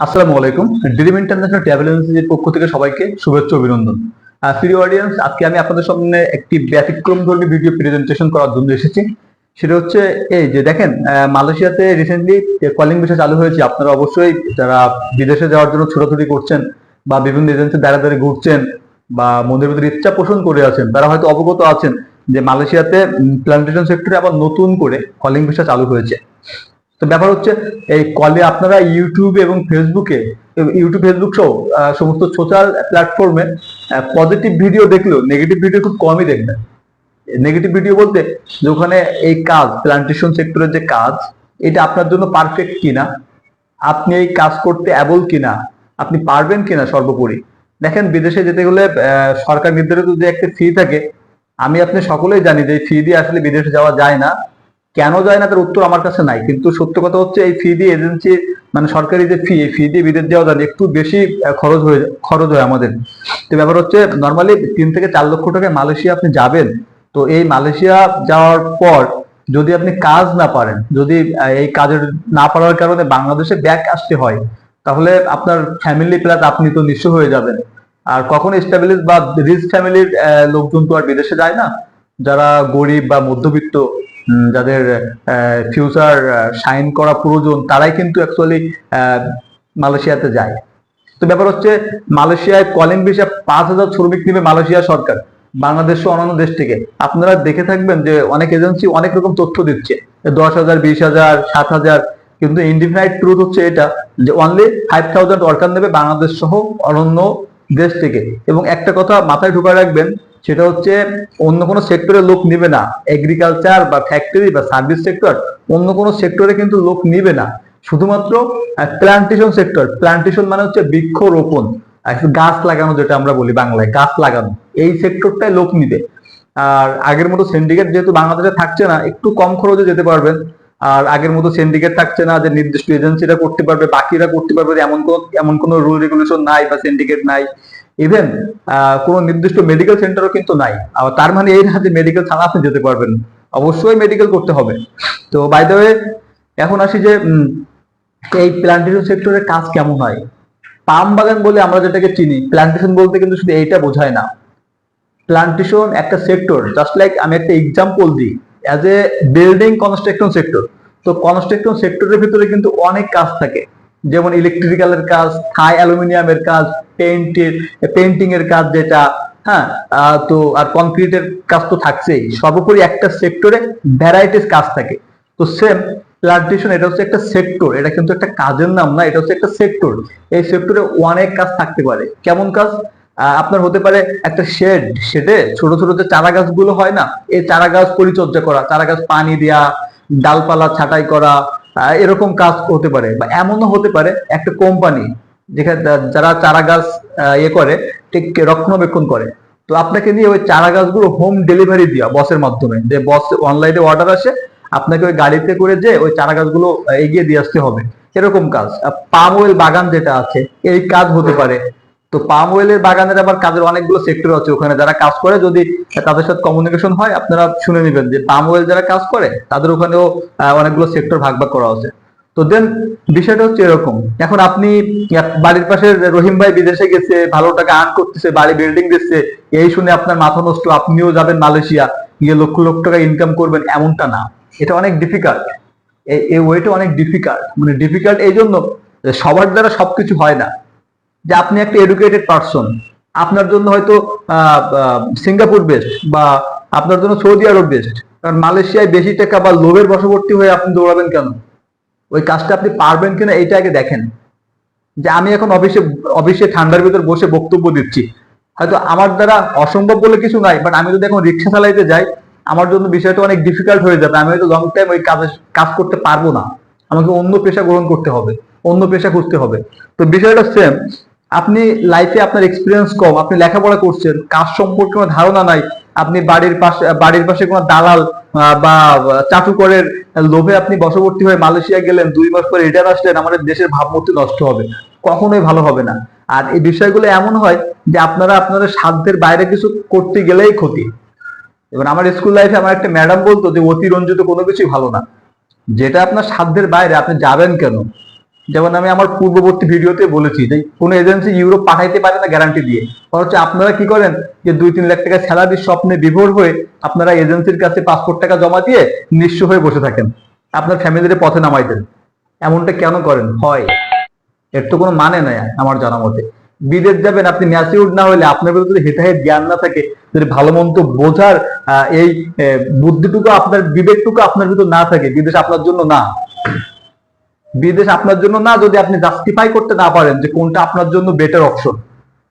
আসসালামু আলাইকুম। Dream international travel এজেন্সির পক্ষ থেকে সবাইকে শুভেচ্ছা অভিনন্দন। প্রিয় অডিয়েন্স আজকে আমি আপনাদের সামনে একটি ব্যতিক্রম ধর্মী ভিডিও প্রেজেন্টেশন করার জন্য এসেছি। সেটা হচ্ছে এই যে দেখেন মালয়েশিয়াতে রিসেন্টলি কলিং বিষয় চালু হয়েছে। আপনারা অবশ্যই যারা বিদেশে যাওয়ার জন্য ছোটাছুটি করছেন বা বিভিন্ন এজেন্সি দাঁড়া দাঁড়িয়ে ঘুরছেন বা মনের ভিতরে ইচ্ছা পোষণ করে আছেন, তারা হয়তো অবগত আছেন যে মালয়েশিয়াতে প্ল্যান্টেশন সেক্টরে আবার নতুন করে কলিং ভিসা চালু হয়েছে। তো ব্যাপার হচ্ছে, এই কলে আপনারা ইউটিউব এবং ফেসবুকে ইউটিউব ফেসবুক সহ সমস্ত সোশ্যাল প্ল্যাটফর্মে পজিটিভ ভিডিও দেখলেও নেগেটিভ ভিডিও খুব কমই দেখবেন। নেগেটিভ ভিডিও বলতে যে ওখানে এই কাজ প্ল্যান্টেশন সেক্টরের যে কাজ, এটা আপনার জন্য পারফেক্ট কিনা, আপনি এই কাজ করতে অ্যাবল কিনা, আপনি পারবেন কিনা সর্বোপরি। দেখেন, বিদেশে যেতে গেলে সরকার নির্ধারিত যে একটা ফি থাকে, আমি আপনি সকলেই জানি যে ফি দিয়ে আসলে বিদেশে যাওয়া যায় না। কেন যায় না তার উত্তর আমার কাছে নাই। কিন্তু সত্য কথা হচ্ছে এই ফি দিয়ে এজেন্সি মানে সরকারি যে ফি ফি দিয়ে বিদেশ যাওয়া যায়, একটু বেশি খরচ হয়ে খরচ হয় আমাদের। তো ব্যাপার হচ্ছে নর্মালি তিন থেকে চার লক্ষ টাকায় মালয়েশিয়া আপনি যাবেন। তো এই মালয়েশিয়া যাওয়ার পর যদি আপনি কাজ না পারেন, যদি এই কাজের না পারার কারণে বাংলাদেশে ব্যাক আসতে হয়, তাহলে আপনার ফ্যামিলি প্লাস আপনি তো নিঃস্ব হয়ে যাবেন। আর কখনো স্টেবিলিশ বা রিচ ফ্যামিলির লোকজন তো আর বিদেশে যায় না। যারা গরিব বা মধ্যবিত্ত যাদের ফিউচার সাইন করা প্রয়োজন, তারাই কিন্তু অ্যাকচুয়ালি মালয়েশিয়াতে যায়। তো ব্যাপার হচ্ছে, মালয়েশিয়ায় কলিং ভিসা পাঁচ হাজার শ্রমিক নেবে মালয়েশিয়া সরকার, বাংলাদেশ সহ অন্যান্য দেশ থেকে। আপনারা দেখে থাকবেন যে অনেক এজেন্সি অনেক রকম তথ্য দিচ্ছে দশ হাজার, বিশ হাজার, সাত হাজার, কিন্তু ইন্ডিফাইড ট্রুথ হচ্ছে এটা, যে অনলি ফাইভ থাউজেন্ড ওয়ার্কার নেবে বাংলাদেশ সহ অন্যান্য দেশ থেকে। এবং একটা কথা মাথায় ঢুকা রাখবেন, সেটা হচ্ছে অন্য কোনো সেক্টরে লোক নিবে না। এগ্রিকালচার বা ফ্যাক্টরি বা সার্ভিস সেক্টর অন্য কোনো সেক্টরে কিন্তু লোক নিবে না। শুধুমাত্র প্ল্যান্টেশন সেক্টর প্ল্যান্টেশন মানে হচ্ছে বৃক্ষরোপণ। আর গাছ লাগানো যেটা আমরা বলি বাংলায়, গাছ লাগানো। এই সেক্টরটাই লোক নিবে। আর আগের মতো সিন্ডিকেট যেহেতু বাংলাদেশে থাকছে না, একটু কম খরচে যেতে পারবেন। আর আগের মতো সিন্ডিকেট থাকছে না যে নির্দিষ্ট এজেন্সিরা করতে পারবে, বাকিরা করতে পারবে, এমন কোন, এমন কোনো রুল রেগুলেশন নাই বা সিন্ডিকেট নাই। ইভেন কোনো নির্দিষ্ট মেডিকেল সেন্টারও কিন্তু নাই। আবার তার মানে এই না যে মেডিকেল ছাড়া আপনি যেতে পারবেন অবশ্যই মেডিকেল করতে হবে। তো বাই দ্য ওয়ে এখন আসি যে এই প্ল্যান্টেশন সেক্টরের কাজ কেমন হয়? পাম বাগান বলে আমরা যেটাকে চিনি প্ল্যান্টেশন বলতে কিন্তু শুধু এইটা বোঝায় না। প্ল্যান্টেশন একটা সেক্টর জাস্ট লাইক আমি একটা এক্সাম্পল দিই। As a building construction sector তো কনস্ট্রাকশন সেক্টরের ভিতরে কিন্তু অনেক কাজ থাকে। যেমন ইলেকট্রিক্যালের কাজ থাই অ্যালুমিনিয়ামের কাজ পেইন্টের পেইন্টিং এর কাজ যেটা হ্যাঁ তো, আর কনক্রিটের কাজ তো থাকছেই। সর্বোপরি একটা সেক্টরে ভ্যারাইটিস কাজ থাকে। তো সেম প্লান্টেশন এটা হচ্ছে একটা সেক্টর এটা কিন্তু একটা কাজের নাম না, এটা হচ্ছে একটা সেক্টর এই সেক্টরে অনেক কাজ থাকতে পারে। কেমন কাজ? আপনার হতে পারে একটা শেড শেডে ছোট ছোট যে চারা গাছগুলো হয় না, এই চারা গাছ পরিচর্যা করা চারা গাছ পানি দেওয়া ডালপালা ছাঁটাই করা এরকম কাজ হতে পারে বা এমনও হতে পারে একটা কোম্পানি যেখানে যারা চারা গাছ ইয়ে করে, ঠিক রক্ষণাবেক্ষণ করে। তো আপনাকে দিয়ে ওই চারা গাছগুলো হোম ডেলিভারি দেওয়া বসের মাধ্যমে। যে বস অনলাইনে অর্ডার আসে, আপনাকে ওই গাড়িতে করে যে ওই চারা গাছগুলো এগিয়ে দিয়ে আসতে হবে। এরকম কাজ। পাম অয়েল বাগান যেটা আছে, এই কাজ হতে পারে। তো পাম অয়েলের বাগানের আবার কাজের অনেকগুলো সেক্টর আছে ওখানে যারা কাজ করে, যদি তাদের সাথে কমিউনিকেশন হয়, আপনারা শুনে নেবেন যে পাম অয়েল যারা কাজ করে, তাদের ওখানেও অনেকগুলো সেক্টর ভাগ ভাগ করা আছে। তো দেন বিষয়টা হচ্ছে এরকম। এখন আপনি বাড়ির পাশে রহিম ভাই বিদেশে গেছে, ভালো টাকা আর্ন করতেছে, বাড়ি বিল্ডিং দিচ্ছে, এই শুনে আপনার মাথা নষ্ট, আপনিও যাবেন মালয়েশিয়া, গিয়ে লক্ষ লক্ষ টাকা ইনকাম করবেন, এমনটা না। এটা অনেক ডিফিকাল্ট এই ওয়েটা অনেক ডিফিকাল্ট মানে ডিফিকাল্ট এই জন্য সবার দ্বারা সবকিছু হয় না। যে আপনি একটা এডুকেটেড পারসন আপনার জন্য হয়তো সিঙ্গাপুর বেস্ট বা আপনার জন্য সৌদি আরব বেস্ট কারণ মালয়েশিয়ায় বেশি টাকা বা লোভের বশবর্তী হয়ে আপনি দৌড়াবেন কেন? ওই কাজটা আপনি পারবেন কিনা এইটা আগে দেখেন। যে আমি এখন অফিসে অফিসে ঠান্ডার ভিতর বসে বক্তব্য দিচ্ছি। হয়তো আমার দ্বারা অসম্ভব বলে কিছু নাই বাট আমি যদি এখন রিক্সা চালাইতে যাই, আমার জন্য বিষয়টা অনেক ডিফিকাল্ট হয়ে যাবে। আমি হয়তো লং টাইম ওই কাজে, কাজ করতে পারব না। আমাকে অন্য পেশা গ্রহণ করতে হবে, অন্য পেশা খুঁজতে হবে। তো বিষয়টা সেম আপনি লাইফে আপনার এক্সপিরিয়েন্স কম, আপনি লেখাপড়া করছেন, কাজ সম্পর্কে কোনো ধারণা নাই, আপনি বাড়ির পাশে বাড়ির পাশে কোনো দালাল বা চাটুকরের লোভে আপনি বশবর্তী হয়ে মালয়েশিয়া গেলেন, দুই মাস পরে রিটার্ন আসলেন, আমাদের দেশের ভাবমূর্তি নষ্ট হবে কখনোই ভালো হবে না। আর এই বিষয়গুলো এমন হয় যে আপনারা আপনাদের সাধ্যের বাইরে কিছু করতে গেলেই ক্ষতি। এবার আমার স্কুল লাইফে আমার একটা ম্যাডাম বলতো যে, অতিরঞ্জিত কোনো কিছুই ভালো না। যেটা আপনার সাধ্যের বাইরে, আপনি যাবেন কেন? যেমন আমি আমার পূর্ববর্তী ভিডিওতে বলেছি যে কোনো এজেন্সি ইউরোপ পাঠাইতে পারে না গ্যারান্টি দিয়ে। অথচ আপনারা কি করেন যে দুই তিন লাখ টাকা স্যালারির স্বপ্নে বিভোর হয়ে আপনারা এজেন্সির কাছে পাসপোর্ট টাকা জমা দিয়ে নিঃস্ব হয়ে বসে থাকেন। আপনার ফ্যামিলির পথে নামাই দেন। এমনটা কেন করেন? হয়। এর তো কোনো মানে নাই আমার জানা মতে। বিদেশ যাবেন আপনি ম্যাচিউর না হলে আপনার ভিতরে হেতাহেত জ্ঞান না থাকে, যদি ভালো মন্দ বোঝার এই বুদ্ধিটুকু আপনার, বিবেকটুকু আপনার ভিতর না থাকে, বিদেশ আপনার জন্য না। বিদেশ আপনার জন্য না, যদি আপনি জাস্টিফাই করতে না পারেন যে কোনটা আপনার জন্য বেটার অপশন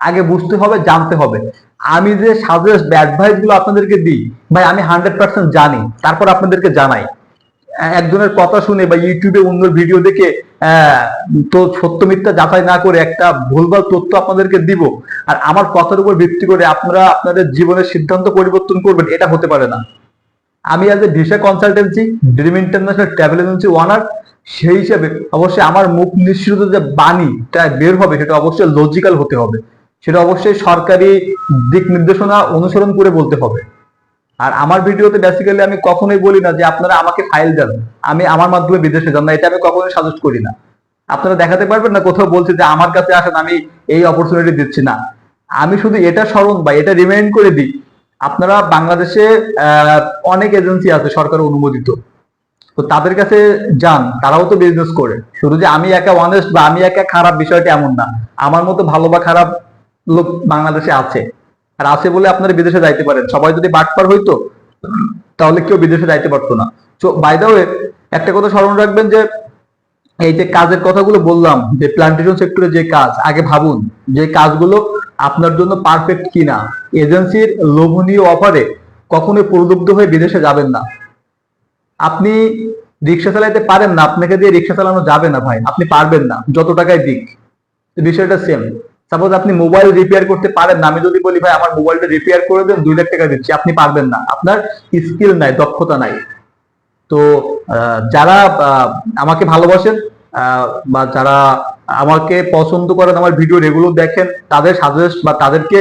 আগে বুঝতে হবে, জানতে হবে। আমি যে সাজেস্ট অ্যাডভাইসগুলো আপনাদেরকে দিই, ভাই, আমি হান্ড্রেড পার্সেন্ট জানি, তারপর আপনাদেরকে জানাই। একজনের কথা শুনে বা ইউটিউবে অন্য ভিডিও দেখে তো সত্য মিথ্যা যাচাই না করে একটা ভুলভাল তথ্য আপনাদেরকে দিব, আর আমার কথার উপর ভিত্তি করে আপনারা আপনাদের জীবনের সিদ্ধান্ত পরিবর্তন করবেন, এটা হতে পারে না। আমি আজ visa consultancy dream international travel agency owner সেই হিসেবে অবশ্যই আমার মুখ নিঃসৃত যে বাণীটা বের হবে, সেটা অবশ্যই লজিক্যাল হতে হবে। সেটা অবশ্যই সরকারি দিক নির্দেশনা অনুসরণ করে বলতে হবে। আর আমার ভিডিওতে বেসিক্যালি আমি কখনোই বলি না যে আপনারা আমাকে ফাইল দেন। আমি আমার মাধ্যমে বিদেশে যান না, এটা আমি কখনোই সাজেস্ট করি না। আপনারা দেখাতে পারবেন না, কোথাও বলছে যে আমার কাছে আসেন, আমি এই অপরচুনিটি দিচ্ছি না। আমি শুধু এটা স্মরণ বা এটা রিমাইন্ড করে দিই, আপনারা বাংলাদেশে অনেক এজেন্সি আছে সরকার অনুমোদিত। তো তাদের কাছে যান, তারাও তো বিজনেস করে। শুধু যে আমি একা অনেস্ট বা আমি একা খারাপ বিষয়টা এমন না। আমার মতো ভালো বা খারাপ লোক বাংলাদেশে আছে। আর আছে বলে আপনারা বিদেশে যাইতে পারেন। সবাই যদি বাটপার হইতো, তাহলে কেউ বিদেশে যাইতে পারতো না। তো বাই দা একটা কথা স্মরণ রাখবেন যে, এই যে কাজের কথাগুলো বললাম, যে প্লান্টেশন সেক্টরে যে কাজ, আগে ভাবুন, যে কাজগুলো আপনার জন্য পারফেক্ট কিনা। এজেন্সির লোভনীয় অফারে কখনোই প্রলুব্ধ হয়ে বিদেশে যাবেন না। আপনি রিক্সা চালাইতে পারেন না, আপনাকে দিয়ে রিক্সা চালানো যাবে না ভাই, আপনি পারবেন না, যত টাকায় দিক। বিষয়টা সেম সাপোজ আপনি মোবাইল রিপেয়ার করতে পারেন না, আমি যদি বলি, ভাই, আমার মোবাইলটা রিপেয়ার করে দেন, দুই লাখ টাকা দিচ্ছি। আপনি পারবেন না, আপনার স্কিল নাই, দক্ষতা নাই। তো যারা আমাকে ভালোবাসেন বা যারা আমাকে পছন্দ করেন, আমার ভিডিও রেগুলার দেখেন, তাদের সাজেস্ট বা তাদেরকে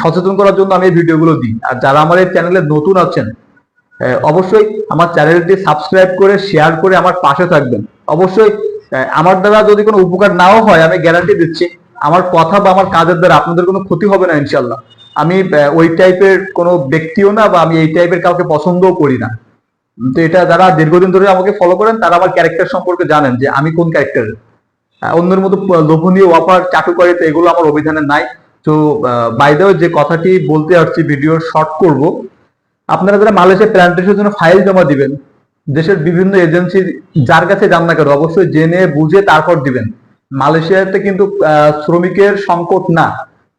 সচেতন করার জন্য আমি এই ভিডিওগুলো দিই। আর যারা আমার এই চ্যানেলে নতুন আছেন অবশ্যই আমার চ্যানেলটি সাবস্ক্রাইব করে শেয়ার করে আমার পাশে থাকবেন। অবশ্যই আমার দ্বারা যদি কোনো উপকার নাও হয়, আমি গ্যারান্টি দিচ্ছি, আমার কথা বা আমার কাজের দ্বারা আপনাদের কোনো ক্ষতি হবে না ইনশাল্লাহ আমি ওই টাইপের কোনো ব্যক্তিও না বা আমি এই টাইপের কাউকে পছন্দও করি না। তো এটা যারা দীর্ঘদিন ধরে আমাকে ফলো করেন, তারা আমার ক্যারেক্টার সম্পর্কে জানেন যে আমি কোন ক্যারেক্টার অন্যের মতো লোভনীয় অফার চাটুকারিতা এগুলো আমার অভিধানে নাই। তো বাইদেও যে কথাটি বলতে আসছি ভিডিও শর্ট করব আপনারা যারা মালয়েশিয়া প্ল্যান্টেশনের জন্য ফাইল জমা দিবেন, দেশের বিভিন্ন এজেন্সি যার কাছে যান না কেন, অবশ্যই জেনে বুঝে তারপর দিবেন। মালয়েশিয়াতে কিন্তু শ্রমিকের সংকট না।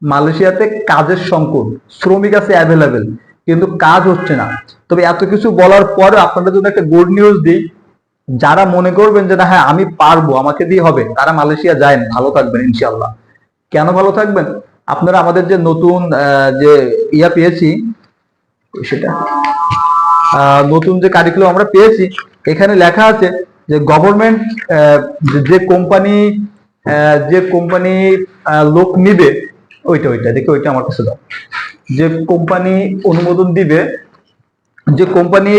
মালয়েশিয়াতে কাজের সংকট। শ্রমিক আছে অ্যাভেলেবেল কিন্তু কাজ হচ্ছে না। তবে এত কিছু বলার পরে আপনাদের জন্য একটা গুড নিউজ দিই। যারা মনে করবেন যে, না হ্যাঁ আমি পারব, আমাকে দিয়ে হবে, তারা মালয়েশিয়া যায় ভালো থাকবেন ইনশাল্লাহ কেন ভালো থাকবেন? আপনারা আমাদের যে নতুন যে ইয়া পেয়েছি নতুন যে কারিকুলাম আমরা পেয়েছি, এখানে লেখা আছে যে গভর্নমেন্ট যে কোম্পানি যে কোম্পানি লোক নিবে, ওইটা ওইটা, দেখি ওইটা আমার কাছে যে কোম্পানি অনুমোদন দিবে, যে কোম্পানি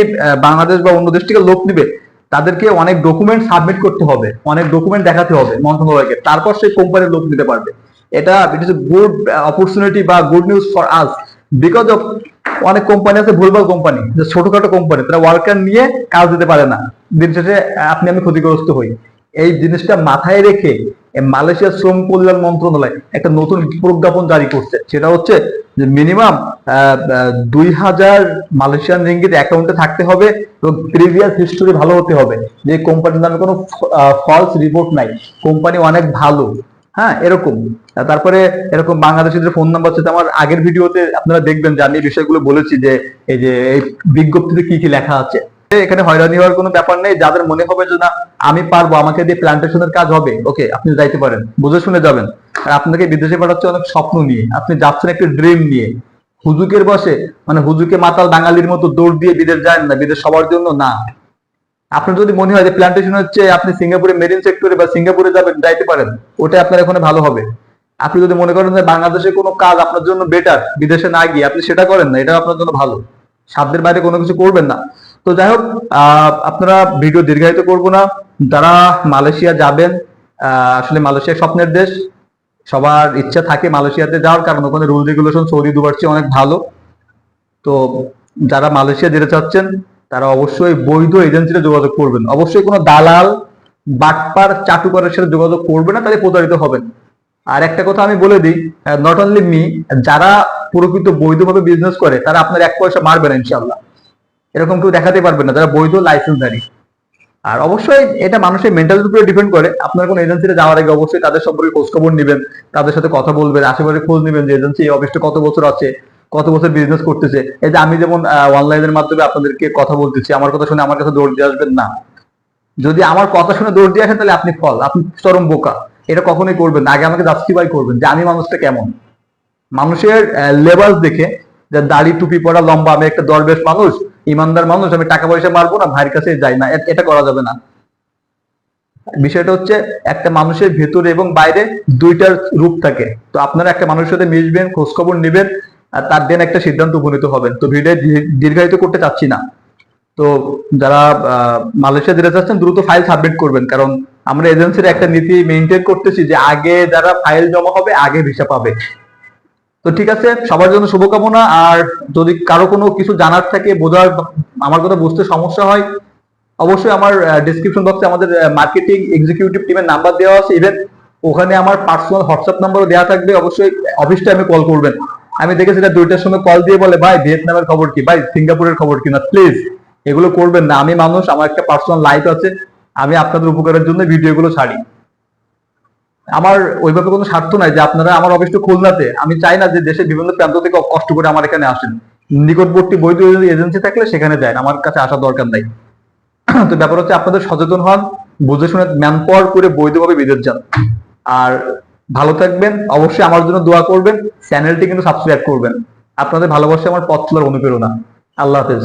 বাংলাদেশ বা অন্য দেশ থেকে লোক নিবে, তাদেরকে অনেক ডকুমেন্ট সাবমিট করতে হবে, অনেক ডকুমেন্ট দেখাতে হবে মন্ত্রণালয়কে, তারপর সেই কোম্পানির লোক নিতে পারবে। এটা ইট ইস গুড অপরচুনিটি বা good news for us because of অনেক কোম্পানি আছে, ভুলভাল কোম্পানি যে ছোটখাটো কোম্পানি তারা ওয়ার্কার নিয়ে কাজ দিতে পারে না। দিন শেষে আপনি, আমি ক্ষতিগ্রস্ত হই। এই জিনিসটা মাথায় রেখে এ মালয়েশিয়া শ্রম কল্যাণ মন্ত্রণালয় একটা নতুন প্রজ্ঞাপন জারি করছে। সেটা হচ্ছে যে মিনিমাম দুই হাজার মালয়েশিয়ান রিঙ্গিত অ্যাকাউন্টে থাকতে হবে এবং প্রিভিয়াস হিস্টোরি ভালো হতে হবে। যে কোম্পানির নামে কোনো ফলস রিপোর্ট নাই। কোম্পানি অনেক ভালো। হ্যাঁ এরকম। তারপরে এরকম বাংলাদেশের ফোন নাম্বার সাথে আমার আগের ভিডিওতে আপনারা দেখবেন যে আমি বিষয়গুলো বলেছি যে, এই যে, এই বিজ্ঞপ্তিতে কি কি লেখা আছে। এখানে হয়রানি হওয়ার কোনো ব্যাপার নেই। যাদের মনে হবে যে না, আমি পারব, আমাকে দিয়ে প্ল্যান্টেশনের কাজ হবে, ওকে, আপনি যাইতে পারেন। বুঝে শুনে যাবেন। আর আপনাকে বিদেশে পাঠাচ্ছে অনেক স্বপ্ন নিয়ে। আপনি যাচ্ছেন একটা ড্রিম নিয়ে। হুজুকের বসে মানে হুজুকে মাতাল বাঙালির মতো দৌড় দিয়ে বিদেশ যায় না, বিদেশ সবার জন্য না। আপনার যদি মনে হয় যে প্ল্যান্টেশন হচ্ছে, আপনি সিঙ্গাপুরে মেরিন সেক্টরে বা সিঙ্গাপুরে যাবেন, যাইতে পারেন, ওটা আপনার এখানে ভালো হবে। আপনি যদি মনে করেন যে বাংলাদেশে কোনো কাজ আপনার জন্য বেটার বিদেশে না গিয়ে আপনি সেটা করেন না এটা আপনার জন্য ভালো। সাধ্যের বাইরে কোনো কিছু করবেন না। তো যাই হোক আপনারা ভিডিও দীর্ঘায়িত করব না। যারা মালয়েশিয়া যাবেন আসলে মালয়েশিয়া স্বপ্নের দেশ। সবার ইচ্ছা থাকে মালয়েশিয়াতে যাওয়ার, কারণ ওখানে রুল রেগুলেশন সৌদি দুবার চেয়ে অনেক ভালো। তো যারা মালয়েশিয়া যেতে চাচ্ছেন তারা অবশ্যই বৈধ এজেন্সিতে যোগাযোগ করবেন। অবশ্যই কোনো দালাল, বাটপার, চাটুকারের সাথে যোগাযোগ করবে না, তাহলে প্রতারিত হবেন। আর একটা কথা আমি বলে দিই নট অনলি মি যারা প্রকৃত বৈধভাবে বিজনেস করে, তারা আপনার এক পয়সা মারবে না ইনশাল্লাহ এরকম কেউ দেখাতে পারবে না, যারা বৈধ লাইসেন্সধারী আর অবশ্যই এটা মানুষের মেন্টালিটির উপরে ডিপেন্ড করে, আপনার কোন এজেন্সিতে যাওয়ার আগে অবশ্যই তাদের সম্পর্কে খোঁজ খবর নেবেন, তাদের সাথে কথা বলবেন, আশেপাশে খোঁজ নেবেন যে এজেন্সি এই অফিসটা কত বছর আছে কত বছর বিজনেস করতেছে। এই যে আমি যেমন অনলাইনের মাধ্যমে আপনাদেরকে কথা বলতেছি, আমার কথা শুনে আমার কাছে দৌড় দিয়ে আসবেন না। যদি আমার কথা শুনে দৌড় দিয়ে আসেন, তাহলে আপনি ফল, আপনি চরম বোকা। এটা কখনোই করবেন আগে আমাকে জাস্টিফাই করবেন যে আমি মানুষটা কেমন। মানুষের লেবাস দেখে যে দাড়ি টুপি পরা লম্বা, আমি একটা দরবেশ মানুষ, ইমানদার মানুষ, আমি টাকা পয়সা মারবো না, ভাইয়ের কাছে যাই না এটা করা যাবে না। বিষয়টা হচ্ছে, একটা মানুষের ভেতরে এবং বাইরে দুইটার রূপ থাকে। তো আপনারা একটা মানুষের সাথে মিশবেন, খোঁজখবর নেবেন তার দেন একটা সিদ্ধান্ত উপনীত হবেন। তো ভিডিও দীর্ঘায়িত করতে চাচ্ছি না। তো যারা মালয়েশিয়া যেতে চাচ্ছেন, দ্রুত ফাইল সাবমিট করবেন। কারণ আমরা এজেন্সির একটা নীতি মেনটেন করতেছি যে আগে যারা ফাইল জমা হবে, আগে ভিসা পাবে। তো ঠিক আছে, সবার জন্য শুভকামনা। আর যদি কারও কোনো কিছু জানার থাকে, বোঝার, আমার কথা বুঝতে সমস্যা হয়, অবশ্যই আমার ডিসক্রিপশন বক্সে আমাদের মার্কেটিং এক্সিকিউটিভ টিমের নাম্বার দেওয়া আছে। ইভেন ওখানে আমার পার্সোনাল হোয়াটসঅ্যাপ নাম্বারও দেওয়া থাকবে। অবশ্যই অফিস টাইমে কল করবেন। আমি দেখেছি এটা দুইটার সময় কল দিয়ে বলে, ভাই, ভিয়েতনামের খবর কি? ভাই, সিঙ্গাপুরের খবর কি? না প্লিজ এগুলো করবেন না। আমি মানুষ, আমার একটা পার্সোনাল লাইফ আছে। আমি আপনাদের উপকারের জন্য ভিডিওগুলো ছাড়ি। আমার ওইভাবে কোনো স্বার্থ নাই যে আপনারা আমার অফিসটা খুলনাতে। আমি চাই না যে দেশের বিভিন্ন প্রান্ত থেকে কষ্ট করে আমার এখানে আসেন। নিকটবর্তী বৈধ এজেন্সি থাকলে সেখানে যায় আমার কাছে আসার দরকার নাই। তো ব্যাপার হচ্ছে আপনাদের সচেতন হন, বুঝে শুনে ম্যান করে বৈধভাবে বিদেশ যান। আর ভালো থাকবেন, অবশ্যই আমার জন্য দোয়া করবেন, চ্যানেলটি কিন্তু সাবস্ক্রাইব করবেন। আপনাদের ভালোবাসা আমার পথ চলার অনুপ্রেরণা। আল্লাহ হাফেজ।